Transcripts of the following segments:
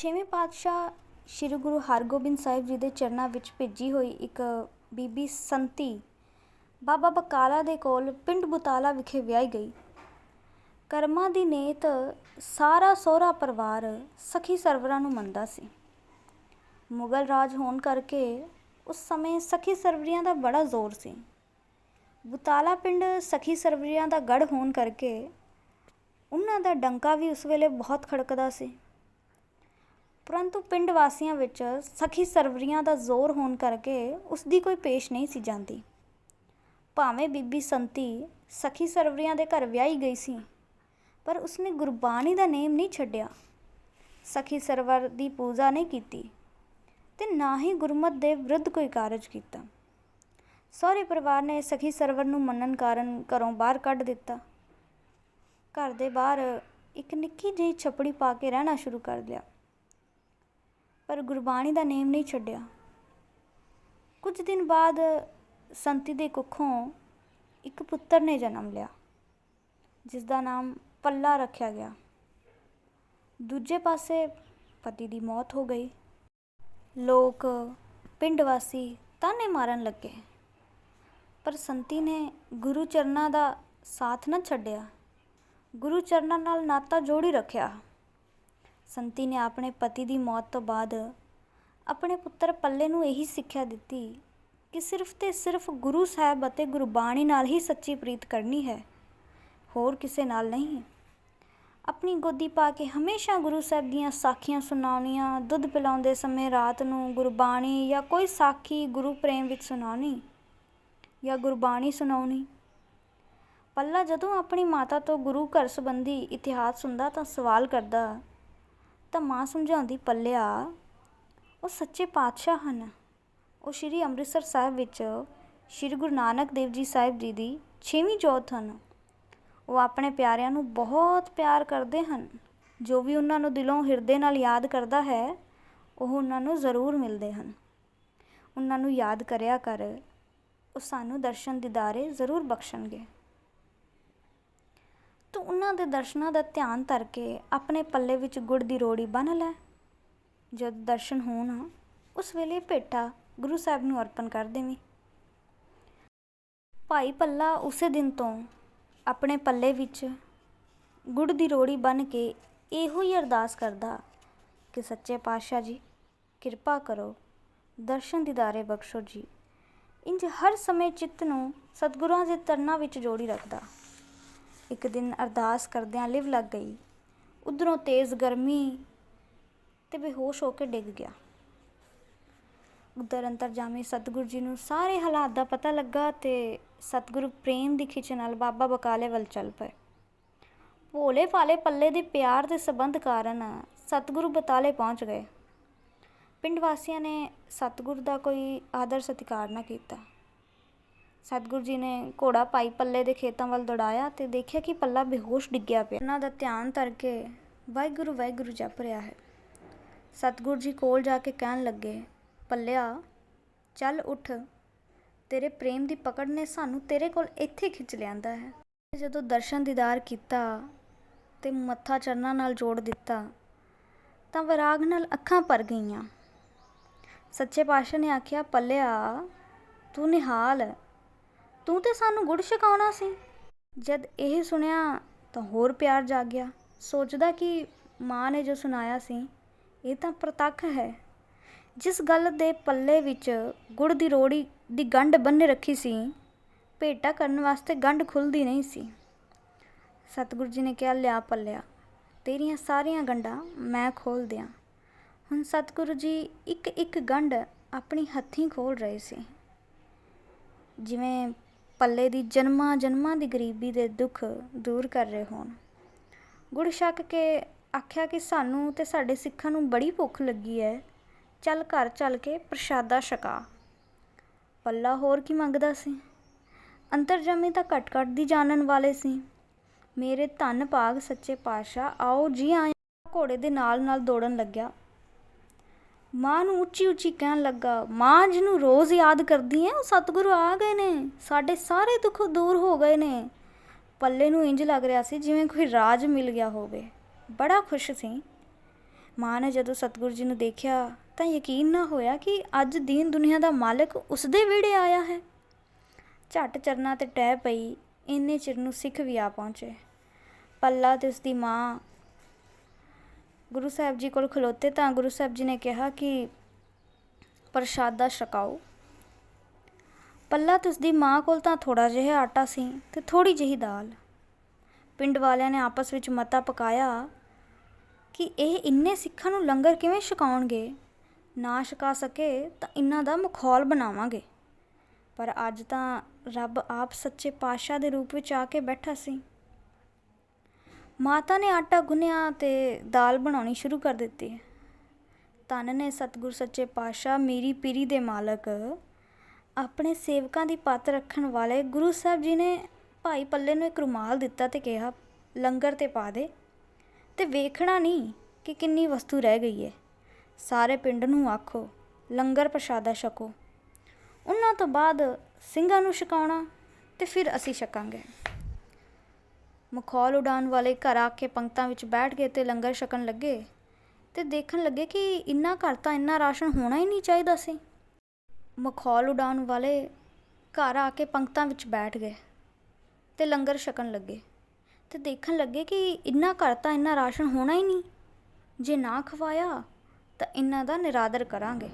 ਛੇਵੇਂ ਪਾਤਸ਼ਾਹ ਸ੍ਰੀ ਗੁਰੂ ਹਰਗੋਬਿੰਦ ਸਾਹਿਬ ਜੀ ਦੇ ਚਰਨਾਂ ਵਿੱਚ ਭੇਜੀ ਹੋਈ ਇੱਕ ਬੀਬੀ ਸੰਤੀ ਬਾਬਾ ਬਕਾਲਾ ਦੇ ਕੋਲ ਪਿੰਡ ਬੁਤਾਲਾ ਵਿਖੇ ਵਿਆਹੀ ਗਈ। ਕਰਮਾਂ ਦੀ ਨੇਤ ਸਾਰਾ ਸਹੁਰਾ ਪਰਿਵਾਰ ਸਖੀ ਸਰਵਰਾਂ ਨੂੰ ਮੰਨਦਾ ਸੀ। ਮੁਗਲ ਰਾਜ ਹੋਣ ਕਰਕੇ ਉਸ ਸਮੇਂ ਸਖੀ ਸਰਵਰੀਆਂ ਦਾ ਬੜਾ ਜ਼ੋਰ ਸੀ। ਬੁਤਾਲਾ ਪਿੰਡ ਸਖੀ ਸਰਵਰੀਆਂ ਦਾ ਗੜ ਹੋਣ ਕਰਕੇ ਉਹਨਾਂ ਦਾ ਡੰਕਾ ਵੀ ਉਸ ਵੇਲੇ ਬਹੁਤ ਖੜਕਦਾ ਸੀ। ਪਰੰਤੂ ਪਿੰਡ ਵਾਸੀਆਂ ਵਿੱਚ ਸਖੀ ਸਰਵਰੀਆਂ ਦਾ ਜ਼ੋਰ ਹੋਣ ਕਰਕੇ ਉਸ ਦੀ ਕੋਈ ਪੇਸ਼ ਨਹੀਂ ਸੀ ਜਾਂਦੀ। ਭਾਵੇਂ ਬੀਬੀ ਸੰਤੀ ਸਖੀ ਸਰਵਰੀਆਂ ਦੇ ਘਰ ਵਿਆਹੀ ਗਈ ਸੀ, ਪਰ ਉਸਨੇ ਗੁਰਬਾਣੀ ਦਾ ਨੇਮ ਨਹੀਂ ਛੱਡਿਆ। ਸਖੀ ਸਰਵਰ ਦੀ ਪੂਜਾ ਨਹੀਂ ਕੀਤੀ ਤੇ ਨਾ ਹੀ ਗੁਰਮਤ ਦੇ ਵਿਰੁੱਧ ਕੋਈ ਕਾਰਜ ਕੀਤਾ। ਸਹੁਰੇ ਪਰਿਵਾਰ ਨੇ ਸਖੀ ਸਰਵਰ ਨੂੰ ਮੰਨਣ ਕਾਰਨ ਘਰੋਂ ਬਾਹਰ ਕੱਢ ਦਿੱਤਾ। ਘਰ ਦੇ ਬਾਹਰ ਇੱਕ ਨਿੱਕੀ ਜਿਹੀ ਛਪੜੀ ਪਾ ਕੇ ਰਹਿਣਾ ਸ਼ੁਰੂ ਕਰ ਲਿਆ। ਪਰ ਗੁਰਬਾਣੀ ਦਾ ਨੇਮ ਨਹੀਂ ਛੱਡਿਆ। ਕੁਝ ਦਿਨ ਬਾਅਦ ਸੰਤੀ ਦੇ ਕੁੱਖੋਂ ਇੱਕ ਪੁੱਤਰ ਨੇ ਜਨਮ ਲਿਆ, ਜਿਸ ਦਾ ਨਾਮ ਪੱਲਾ ਰੱਖਿਆ ਗਿਆ। ਦੂਜੇ ਪਾਸੇ ਪਤੀ ਦੀ ਮੌਤ ਹੋ ਗਈ। ਲੋਕ ਪਿੰਡ ਵਾਸੀ ਤਾਨੇ ਮਾਰਨ ਲੱਗੇ, ਪਰ ਸੰਤੀ ਨੇ ਗੁਰੂ ਚਰਨਾਂ ਦਾ ਸਾਥ ਨਾ ਛੱਡਿਆ। ਗੁਰੂ ਚਰਨਾਂ ਨਾਲ ਨਾਤਾ ਜੋੜੀ ਰੱਖਿਆ। ਸੰਤੀ ਨੇ ਆਪਣੇ ਪਤੀ ਦੀ ਮੌਤ ਤੋਂ ਬਾਅਦ ਆਪਣੇ ਪੁੱਤਰ ਪੱਲੇ ਨੂੰ ਇਹੀ ਸਿੱਖਿਆ ਦਿੱਤੀ ਕਿ ਸਿਰਫ ਤੇ ਸਿਰਫ ਗੁਰੂ ਸਾਹਿਬ ਅਤੇ ਗੁਰਬਾਣੀ ਨਾਲ ਹੀ ਸੱਚੀ ਪ੍ਰੀਤ ਕਰਨੀ ਹੈ। ਹੋਰ ਕਿਸੇ ਨਾਲ ਨਹੀਂ। ਆਪਣੀ ਗੋਦੀ ਪਾ ਕੇ ਹਮੇਸ਼ਾ ਗੁਰੂ ਸਾਹਿਬ ਦੀਆਂ ਸਾਖੀਆਂ ਸੁਣਾਉਣੀਆਂ, ਦੁੱਧ ਪਿਲਾਉਂਦੇ ਸਮੇਂ ਰਾਤ ਨੂੰ ਗੁਰਬਾਣੀ ਜਾਂ ਕੋਈ ਸਾਖੀ ਗੁਰੂ ਪ੍ਰੇਮ ਵਿੱਚ ਸੁਣਾਉਣੀ ਜਾਂ ਗੁਰਬਾਣੀ ਸੁਣਾਉਣੀ। ਪੱਲਾ ਜਦੋਂ ਆਪਣੀ ਮਾਤਾ ਤੋਂ ਗੁਰੂ ਘਰ ਸੰਬੰਧੀ ਇਤਿਹਾਸ ਸੁਣਦਾ ਤਾਂ ਸਵਾਲ ਕਰਦਾ ਤਾਂ ਮਾਂ ਸਮਝਾਉਂਦੀ, ਪੱਲਿਆ, ਉਹ ਸੱਚੇ ਪਾਤਸ਼ਾਹ ਹਨ। ਉਹ ਸ਼੍ਰੀ ਅੰਮ੍ਰਿਤਸਰ ਸਾਹਿਬ ਵਿੱਚ ਸ਼੍ਰੀ ਗੁਰੂ ਨਾਨਕ ਦੇਵ ਜੀ ਸਾਹਿਬ ਜੀ ਦੀ ਛੇਵੀਂ ਜੋਤ ਹਨ। ਉਹ ਆਪਣੇ ਪਿਆਰਿਆਂ ਨੂੰ ਬਹੁਤ ਪਿਆਰ ਕਰਦੇ ਹਨ। ਜੋ ਵੀ ਉਹਨਾਂ ਨੂੰ ਦਿਲੋਂ ਹਿਰਦੇ ਨਾਲ ਯਾਦ ਕਰਦਾ ਹੈ, ਉਹ ਉਹਨਾਂ ਨੂੰ ਜ਼ਰੂਰ ਮਿਲਦੇ ਹਨ। ਉਹਨਾਂ ਨੂੰ ਯਾਦ ਕਰਿਆ ਕਰ, ਉਹ ਸਾਨੂੰ ਦਰਸ਼ਨ ਦਿਦਾਰੇ ਜ਼ਰੂਰ ਬਖਸ਼ਣਗੇ। ਤੂੰ ਉਹਨਾਂ ਦੇ ਦਰਸ਼ਨਾਂ ਦਾ ਧਿਆਨ ਧਰ ਕੇ ਆਪਣੇ ਪੱਲੇ ਵਿੱਚ ਗੁੜ ਦੀ ਰੋੜੀ ਬੰਨ੍ਹ ਲੈ। ਜਦ ਦਰਸ਼ਨ ਹੋਣ, ਉਸ ਵੇਲੇ ਭੇਟਾ ਗੁਰੂ ਸਾਹਿਬ ਨੂੰ ਅਰਪਣ ਕਰ ਦੇਵੀਂ। ਭਾਈ ਪੱਲਾ ਉਸੇ ਦਿਨ ਤੋਂ ਆਪਣੇ ਪੱਲੇ ਵਿੱਚ ਗੁੜ ਦੀ ਰੋੜੀ ਬੰਨ੍ਹ ਕੇ ਇਹੋ ਹੀ ਅਰਦਾਸ ਕਰਦਾ ਕਿ ਸੱਚੇ ਪਾਤਸ਼ਾਹ ਜੀ, ਕਿਰਪਾ ਕਰੋ, ਦਰਸ਼ਨ ਦਿਦਾਰੇ ਬਖਸ਼ੋ ਜੀ। ਇੰਜ ਹਰ ਸਮੇਂ ਚਿੱਤ ਨੂੰ ਸਤਿਗੁਰਾਂ ਦੇ ਤਰਨਾਂ ਵਿੱਚ ਜੋੜੀ ਰੱਖਦਾ। ਇੱਕ ਦਿਨ ਅਰਦਾਸ ਕਰਦਿਆਂ ਲਿਵ ਲੱਗ ਗਈ। ਉਧਰੋਂ ਤੇਜ਼ ਗਰਮੀ ਤੇ ਬੇਹੋਸ਼ ਹੋ ਕੇ ਡਿੱਗ ਗਿਆ। ਉਧਰ ਅੰਤਰਜਾਮੀ ਸਤਿਗੁਰੂ ਜੀ ਨੂੰ ਸਾਰੇ ਹਾਲਾਤ ਦਾ ਪਤਾ ਲੱਗਾ ਤੇ ਸਤਿਗੁਰੂ ਪ੍ਰੇਮ ਦੀ ਖਿੱਚ ਨਾਲ ਬਾਬਾ ਬਕਾਲੇ ਵੱਲ ਚੱਲ ਪਏ। ਭੋਲੇ ਭਾਲੇ ਪੱਲੇ ਦੇ ਪਿਆਰ ਦੇ ਸਬੰਧ ਕਾਰਨ ਸਤਿਗੁਰੂ ਬਤਾਲੇ ਪਹੁੰਚ ਗਏ। ਪਿੰਡ ਵਾਸੀਆਂ ਨੇ ਸਤਿਗੁਰ ਦਾ ਕੋਈ ਆਦਰ ਸਤਿਕਾਰ ਨਾ ਕੀਤਾ। ਸਤਿਗੁਰੂ ਜੀ ਨੇ ਘੋੜਾ ਪਾਈ ਪੱਲੇ ਦੇ ਖੇਤਾਂ ਵੱਲ ਦੌੜਾਇਆ ਤੇ ਦੇਖਿਆ ਕਿ ਪੱਲਾ ਬੇਹੋਸ਼ ਡਿੱਗਿਆ ਪਿਆ। ਉਹਨਾਂ ਦਾ ਧਿਆਨ ਧਰ ਕੇ ਵਾਹਿਗੁਰੂ ਵਾਹਿਗੁਰੂ ਜਪ ਰਿਹਾ ਹੈ। ਸਤਿਗੁਰੂ ਜੀ ਕੋਲ ਜਾ ਕੇ ਕਹਿਣ ਲੱਗੇ, ਪੱਲਿਆ, ਚੱਲ ਉੱਠ। ਤੇਰੇ ਪ੍ਰੇਮ ਦੀ ਪਕੜ ਨੇ ਸਾਨੂੰ ਤੇਰੇ ਕੋਲ ਇੱਥੇ ਖਿੱਚ ਲਿਆਂਦਾ ਹੈ। ਜਦੋਂ ਦਰਸ਼ਨ ਦੀਦਾਰ ਕੀਤਾ ਤੇ ਮੱਥਾ ਚਰਨਾਂ ਨਾਲ ਜੋੜ ਦਿੱਤਾ, ਤਾਂ ਵਿਰਾਗ ਨਾਲ ਅੱਖਾਂ ਭਰ ਗਈਆਂ। ਸੱਚੇ ਪਾਤਸ਼ਾਹ ਨੇ ਆਖਿਆ, ਪੱਲਿਆ, ਤੂੰ ਨਿਹਾਲ। ਤੂੰ ਤੇ ਸਾਨੂੰ ਗੁੜ ਛਕਾਉਣਾ ਸੀ। ਜਦ ਇਹ ਸੁਣਿਆ ਤਾਂ ਹੋਰ ਪਿਆਰ ਜਾਗ ਗਿਆ। ਸੋਚਦਾ ਕਿ ਮਾਂ ਨੇ ਜੋ ਸੁਣਾਇਆ ਸੀ, ਇਹ ਤਾਂ ਪ੍ਰਤੱਖ ਹੈ। ਜਿਸ ਗੱਲ ਦੇ ਪੱਲੇ ਵਿੱਚ ਗੁੜ ਦੀ ਰੋੜੀ ਦੀ ਗੰਢ ਬੰਨੇ ਰੱਖੀ ਸੀ, ਭੇਟਾ ਕਰਨ ਵਾਸਤੇ ਗੰਢ ਖੁੱਲਦੀ ਨਹੀਂ ਸੀ। ਸਤਿਗੁਰੂ ਜੀ ਨੇ ਕਿਹਾ, ਲਿਆ ਪੱਲਿਆ, ਤੇਰੀਆਂ ਸਾਰੀਆਂ ਗੰਢਾਂ ਮੈਂ ਖੋਲ ਦਿਆਂ। ਹੁਣ ਸਤਿਗੁਰੂ ਜੀ ਇੱਕ ਇੱਕ ਗੰਢ ਆਪਣੀ ਹੱਥੀਂ ਖੋਲ ਰਹੇ ਸੀ। ਜਿਵੇਂ ਪੱਲੇ ਦੀ ਜਨਮਾਂ ਜਨਮਾਂ ਦੀ ਗਰੀਬੀ ਦੇ ਦੁੱਖ ਦੂਰ ਕਰ ਰਹੇ ਹੋਣ। ਗੁੜ ਛਕ ਕੇ ਆਖਿਆ ਕਿ ਸਾਨੂੰ ਤੇ ਸਾਡੇ ਸਿੱਖਾਂ ਨੂੰ ਬੜੀ ਭੁੱਖ ਲੱਗੀ ਹੈ ਚੱਲ ਘਰ ਚੱਲ ਕੇ ਪ੍ਰਸ਼ਾਦਾ ਛਕਾ। ਪੱਲਾ ਹੋਰ ਕੀ ਮੰਗਦਾ ਸੀ? ਅੰਤਰਜਾਮੀ ਤਾਂ ਘਟ ਘਟ ਦੀ ਜਾਣਨ ਵਾਲੇ ਸੀ। ਮੇਰੇ ਧੰਨ ਭਾਗ ਸੱਚੇ ਪਾਤਸ਼ਾਹ, ਆਓ ਜੀ ਆਏ ਘੋੜੇ ਦੇ ਨਾਲ ਨਾਲ ਦੌੜਨ ਲੱਗਿਆ। ਮਾਂ ਨੂੰ ਉੱਚੀ ਉੱਚੀ ਕਹਿਣ ਲੱਗਾ, ਮਾਂ ਜਿਹਨੂੰ ਰੋਜ਼ ਯਾਦ ਕਰਦੀ ਐ, ਉਹ ਸਤਿਗੁਰੂ ਆ ਗਏ ਨੇ, ਸਾਡੇ ਸਾਰੇ ਦੁੱਖ ਦੂਰ ਹੋ ਗਏ ਨੇ। ਪੱਲੇ ਨੂੰ ਇੰਜ ਲੱਗ ਰਿਹਾ ਸੀ ਜਿਵੇਂ ਕੋਈ ਰਾਜ ਮਿਲ ਗਿਆ ਹੋਵੇ। ਬੜਾ ਖੁਸ਼ ਸੀ। ਮਾਂ ਨੇ ਜਦੋਂ ਸਤਿਗੁਰੂ ਜੀ ਨੂੰ ਦੇਖਿਆ, ਤਾਂ ਯਕੀਨ ਨਾ ਹੋਇਆ ਕਿ ਅੱਜ ਦੀਨ ਦੁਨੀਆ ਦਾ ਮਾਲਕ ਉਸਦੇ ਵਿਹੜੇ ਆਇਆ ਹੈ। ਝੱਟ ਚਰਨਾਂ ਤੇ ਟਹਿ ਪਈ, ਇੰਨੇ ਚਿਰ ਨੂੰ ਸਿੱਖ ਵੀ ਆ ਪਹੁੰਚੇ। ਪੱਲਾ ਤੇ ਉਸਦੀ ਮਾਂ ਗੁਰੂ ਸਾਹਿਬ ਜੀ ਕੋਲ ਖਲੋਤੇ ਤਾਂ ਗੁਰੂ ਸਾਹਿਬ ਜੀ ਨੇ ਕਿਹਾ ਕਿ ਪ੍ਰਸ਼ਾਦਾ ਛਕਾਓ। ਪੱਲਾ ਤੇ ਮਾਂ ਕੋਲ ਤਾਂ ਥੋੜਾ ਜਿਹਾ ਆਟਾ ਸੀ ਤੇ ਥੋੜੀ ਜਿਹੀ ਦਾਲ। ਪਿੰਡ ਵਾਲਿਆਂ ਨੇ ਆਪਸ ਵਿੱਚ ਮਤਾ ਪਕਾਇਆ ਕਿ ਇਹ ਇੰਨੇ ਸਿੱਖਾਂ ਨੂੰ ਲੰਗਰ ਕਿਵੇਂ ਛਕਾਉਣਗੇ? ਨਾ ਛਕਾ ਸਕੇ ਤਾਂ ਇਹਨਾਂ ਦਾ ਮਖੌਲ ਬਣਾਵਾਂਗੇ। ਪਰ ਅੱਜ ਤਾਂ ਰੱਬ ਆਪ ਸੱਚੇ ਪਾਤਸ਼ਾਹ ਦੇ ਰੂਪ ਵਿੱਚ ਆ ਕੇ ਬੈਠਾ ਸੀ। ਮਾਤਾ ਨੇ ਆਟਾ ਗੁੰਨਿਆ ਤੇ ਦਾਲ ਬਣਾਉਣੀ ਸ਼ੁਰੂ ਕਰ ਦਿੱਤੀ। ਧੰਨ ਨੇ ਸਤਿਗੁਰ ਸੱਚੇ ਪਾਤਸ਼ਾਹ, ਮੀਰੀ ਪੀਰੀ ਦੇ ਮਾਲਕ, ਆਪਣੇ ਸੇਵਕਾਂ ਦੀ ਪੱਤ ਰੱਖਣ ਵਾਲੇ ਗੁਰੂ ਸਾਹਿਬ ਜੀ ਨੇ ਭਾਈ ਪੱਲੇ ਨੂੰ ਇੱਕ ਰੁਮਾਲ ਦਿੱਤਾ ਤੇ ਕਿਹਾ, ਲੰਗਰ ਤੇ ਪਾ ਦੇ। ਤੇ ਵੇਖਣਾ ਨਹੀਂ ਕਿ ਕਿੰਨੀ ਵਸਤੂ ਰਹਿ ਗਈ ਹੈ ਸਾਰੇ ਪਿੰਡ ਨੂੰ ਆਖੋ, ਲੰਗਰ ਪ੍ਰਸ਼ਾਦਾ ਛਕੋ। ਉਹਨਾਂ ਤੋਂ ਬਾਅਦ ਸਿੰਘਾਂ ਨੂੰ ਛਕਾਉਣਾ ਤੇ ਫਿਰ ਅਸੀਂ ਛਕਾਂਗੇ। ਮਖੌਲ ਉਡਾਉਣ ਵਾਲੇ ਘਰ ਆ ਕੇ ਪੰਕਤਾਂ ਵਿੱਚ ਬੈਠ ਗਏ ਤੇ ਲੰਗਰ ਛਕਣ ਲੱਗੇ ਤੇ ਦੇਖਣ ਲੱਗੇ ਕਿ ਇੰਨਾ ਘਰ ਤਾਂ ਇੰਨਾ ਰਾਸ਼ਨ ਹੋਣਾ ਹੀ ਨਹੀਂ ਚਾਹੀਦਾ ਸੀ। ਮਖੌਲ ਉਡਾਉਣ ਵਾਲੇ ਘਰ ਆ ਕੇ ਪੰਕਤਾਂ ਵਿੱਚ ਬੈਠ ਗਏ ਤੇ ਲੰਗਰ ਛਕਣ ਲੱਗੇ ਤੇ ਦੇਖਣ ਲੱਗੇ ਕਿ ਇੰਨਾ ਘਰ ਤਾਂ ਇੰਨਾ ਰਾਸ਼ਨ ਹੋਣਾ ਹੀ ਨਹੀਂ। ਜੇ ਨਾ ਖਵਾਇਆ ਤਾਂ ਇਹਨਾਂ ਦਾ ਨਿਰਾਦਰ ਕਰਾਂਗੇ।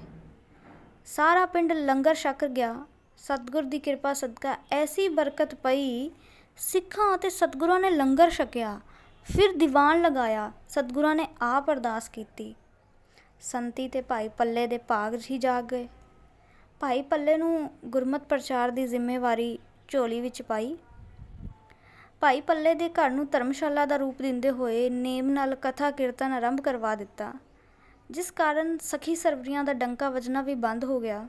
ਸਾਰਾ ਪਿੰਡ ਲੰਗਰ ਛਕ ਗਿਆ। ਸਤਿਗੁਰ ਦੀ ਕਿਰਪਾ ਸਦਕਾ ਐਸੀ ਬਰਕਤ ਪਈ ਸਿੱਖਾਂ ਅਤੇ ਸਤਿਗੁਰਾਂ ਨੇ ਲੰਗਰ ਛਕਿਆ, ਫਿਰ ਦੀਵਾਨ ਲਗਾਇਆ, ਸਤਿਗੁਰਾਂ ਨੇ ਆਪ ਅਰਦਾਸ ਕੀਤੀ। ਸੰਤੀ ਤੇ ਭਾਈ ਪੱਲੇ ਦੇ ਭਾਗ ਹੀ ਜਾਗ ਗਏ। ਭਾਈ ਪੱਲੇ ਨੂੰ ਗੁਰਮਤ ਪ੍ਰਚਾਰ ਦੀ ਜ਼ਿੰਮੇਵਾਰੀ ਝੋਲੀ ਵਿੱਚ ਪਾਈ। ਭਾਈ ਪੱਲੇ ਦੇ ਘਰ ਨੂੰ ਧਰਮਸ਼ਾਲਾ ਦਾ ਰੂਪ ਦਿੰਦੇ ਹੋਏ ਨੇਮ ਨਾਲ ਕਥਾ ਕੀਰਤਨ ਆਰੰਭ ਕਰਵਾ ਦਿੱਤਾ, ਜਿਸ ਕਾਰਨ ਸਖੀ ਸਰਵਰੀਆਂ ਦਾ ਡੰਕਾ ਵੱਜਣਾ ਵੀ ਬੰਦ ਹੋ ਗਿਆ।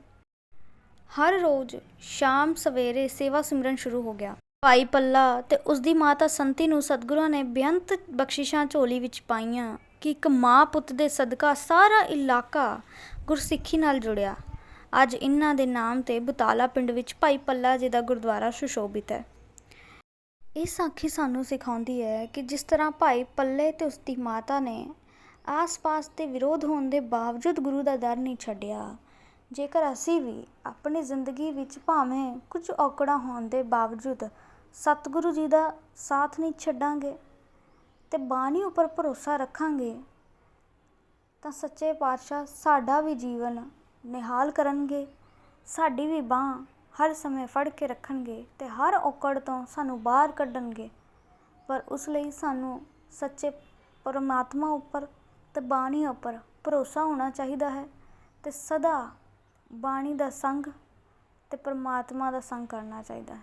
ਹਰ ਰੋਜ਼ ਸ਼ਾਮ ਸਵੇਰੇ ਸੇਵਾ ਸਿਮਰਨ ਸ਼ੁਰੂ ਹੋ ਗਿਆ। ਭਾਈ ਪੱਲਾ ਤੇ ਉਸਦੀ ਮਾਤਾ ਸੰਤੀ ਨੂੰ ਸਤਿਗੁਰਾਂ ਨੇ ਬੇਅੰਤ ਬਖਸ਼ਿਸ਼ਾਂ ਝੋਲੀ ਵਿੱਚ ਪਾਈਆਂ ਕਿ ਇੱਕ ਮਾਂ ਪੁੱਤ ਦੇ ਸਦਕਾ ਸਾਰਾ ਇਲਾਕਾ ਗੁਰਸਿੱਖੀ ਨਾਲ ਜੁੜਿਆ। ਅੱਜ ਇਹਨਾਂ ਦੇ ਨਾਮ ਤੇ ਬੁਤਾਲਾ ਪਿੰਡ ਵਿੱਚ ਭਾਈ ਪੱਲਾ ਜੀ ਦਾ ਗੁਰਦੁਆਰਾ ਸੁਸ਼ੋਭਿਤ ਹੈ। ਇਹ ਸਾਖੀ ਸਾਨੂੰ ਸਿਖਾਉਂਦੀ ਹੈ ਕਿ ਜਿਸ ਤਰ੍ਹਾਂ ਭਾਈ ਪੱਲੇ ਤੇ ਉਸਦੀ ਮਾਤਾ ਨੇ ਆਸ-ਪਾਸ ਦੇ ਵਿਰੋਧ ਹੋਣ ਦੇ ਬਾਵਜੂਦ ਗੁਰੂ ਦਾ ਦਰ ਨਹੀਂ ਛੱਡਿਆ, ਜੇਕਰ ਅਸੀਂ ਵੀ ਆਪਣੀ ਜ਼ਿੰਦਗੀ ਵਿੱਚ ਭਾਵੇਂ ਕੁਝ ਔਕੜਾਂ ਹੋਣ ਦੇ ਬਾਵਜੂਦ ਸਤਿਗੁਰੂ ਜੀ ਦਾ ਸਾਥ ਨਹੀਂ ਛੱਡਾਂਗੇ ਅਤੇ ਬਾਣੀ ਉੱਪਰ ਭਰੋਸਾ ਰੱਖਾਂਗੇ, ਤਾਂ ਸੱਚੇ ਪਾਤਸ਼ਾਹ ਸਾਡਾ ਵੀ ਜੀਵਨ ਨਿਹਾਲ ਕਰਨਗੇ, ਸਾਡੀ ਵੀ ਬਾਹ ਹਰ ਸਮੇਂ ਫੜ ਕੇ ਰੱਖਣਗੇ ਤੇ ਹਰ ਔਕੜ ਤੋਂ ਸਾਨੂੰ ਬਾਹਰ ਕੱਢਣਗੇ। ਪਰ ਉਸ ਲਈ ਸਾਨੂੰ ਸੱਚੇ ਪਰਮਾਤਮਾ ਉੱਪਰ ਤੇ ਬਾਣੀ ਉੱਪਰ ਭਰੋਸਾ ਹੋਣਾ ਚਾਹੀਦਾ ਹੈ ਤੇ ਸਦਾ ਬਾਣੀ ਦਾ ਸੰਗ ਤੇ ਪਰਮਾਤਮਾ ਦਾ ਸੰਗ ਕਰਨਾ ਚਾਹੀਦਾ ਹੈ।